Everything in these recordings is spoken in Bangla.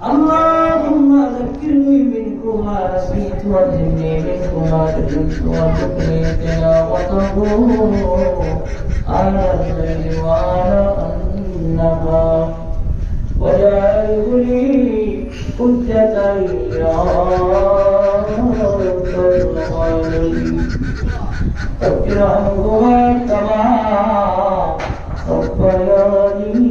اللهم ذكرني منك ما نسيت وزدني منك ما جهلت وارزقني تلاوته على الليل وعلى النهار. وجعله لي حجة يا رب العالمين ارحمهما كما ربياني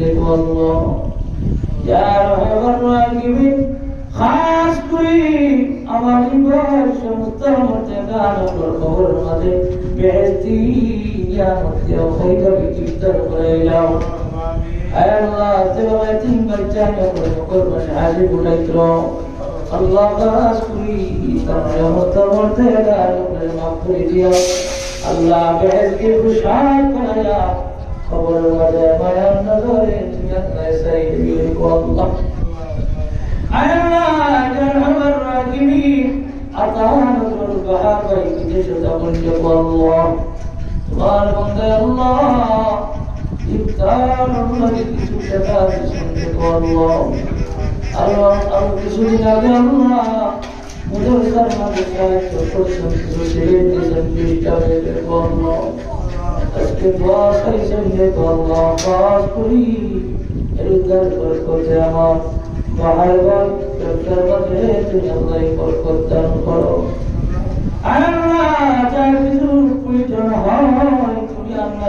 দেবো আল্লাহ ইয়া রহমান রহিম খাস করে আমার জীবন সমস্ত মধ্যে গান খবর মাঝে বেহস্তি ইয়া মধ্যে হইতা বিচিত্র করে যাও। আয় আল্লাহ তেবাই তিন বাচ্চা করে করবেন হাজি বুলাইত্র আল্লাহ খাস করে তার সমস্ত মধ্যে গান মাফ করে দিও। আল্লাহ বেহস্তি খুশাল করায়া খবর মাঝে মায়ার নজরে তুমি আল্লাহ সাইড বিয়ে আল্লাহ আজকে দোয়া খাইছেন দেখো আল্লাহ পাস করি এর উদ্ধার করতে আমার মহারগণ ডক্টর মধ্যে তুমি আল্লাহ করো আল্লাহ যা কিছু প্রয়োজন হয় তুমি আল্লাহ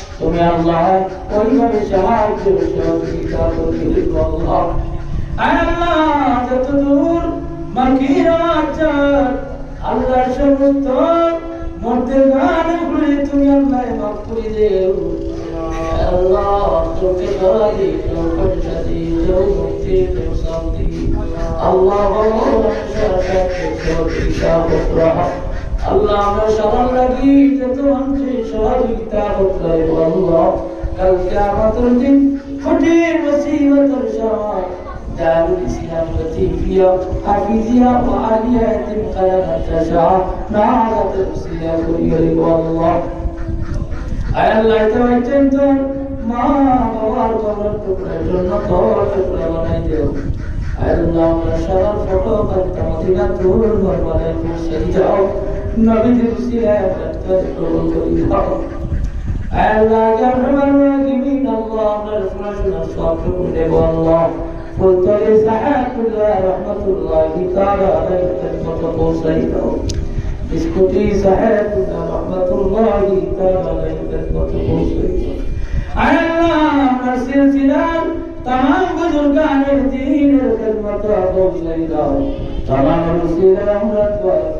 তুমি আল্লাহ ওইভাবে সাহায্য সহযোগিতা করতে আল্লাহ আল্লাহ যত দূর মাকির আচার আল্লাহ সমস্ত মধ্যে গান ঘুরে তুমি আল্লাহ মাফ করে দেও। আল্লাহ আল্লাহ আল্লাহ আমরা সবার লাগি যত মানুষের সহযোগিতা করতে আল্লাহ কালকে আমাদের দিন কঠিন মুসিবতের সময় دار الإسلام لطيفية حفيظية وعالية قيامة شاء نعرة السياق يلي والله أي الله يتوجه তোর মা বাবার কবর টুকরার জন্য তোর টুকরা বানাই দেও আল্লাহ আমরা সবার ফটো করতাম অধিকার তোর ঘর বানাই সেই যাও নবীদের উসিলায় আপনার কবুল করি দাও আল্লাহ জারহামান রাহিমিন আল্লাহ আমরা রসুলের সব টুকু দেব আল্লাহ ফুলতলি সাহাবুল্লাহ রহমতুল্লাহ তাআলা আলাইহি খেদমত পৌঁছাই দাও বিস্কুটি সাহাবুল্লাহ রহমতুল্লাহ তাআলা আলাইহি খেদমত পৌঁছাই দাও আল্লাহ আমরা সিলসিলার तमाम बुजुर्गान दीन खिदमत पहुंचाई दाओ तमाम रसूल रहमत व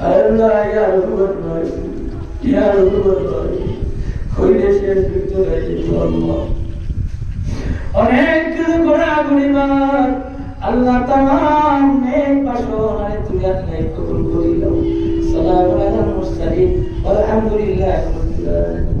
আল্লাহ ইয়ার হুবর নয় ইয়ার হুবর নয় কৈলাসের ভিতরে জন্ম অনেক কিছু ঘোরাঘুরি বার আল্লাহ তাম নেক বাসনায় তুমি আল্লাহ কবুল করিল সালাম মুরসালিন আলহামদুলিল্লাহ রাব্বিল আলামিন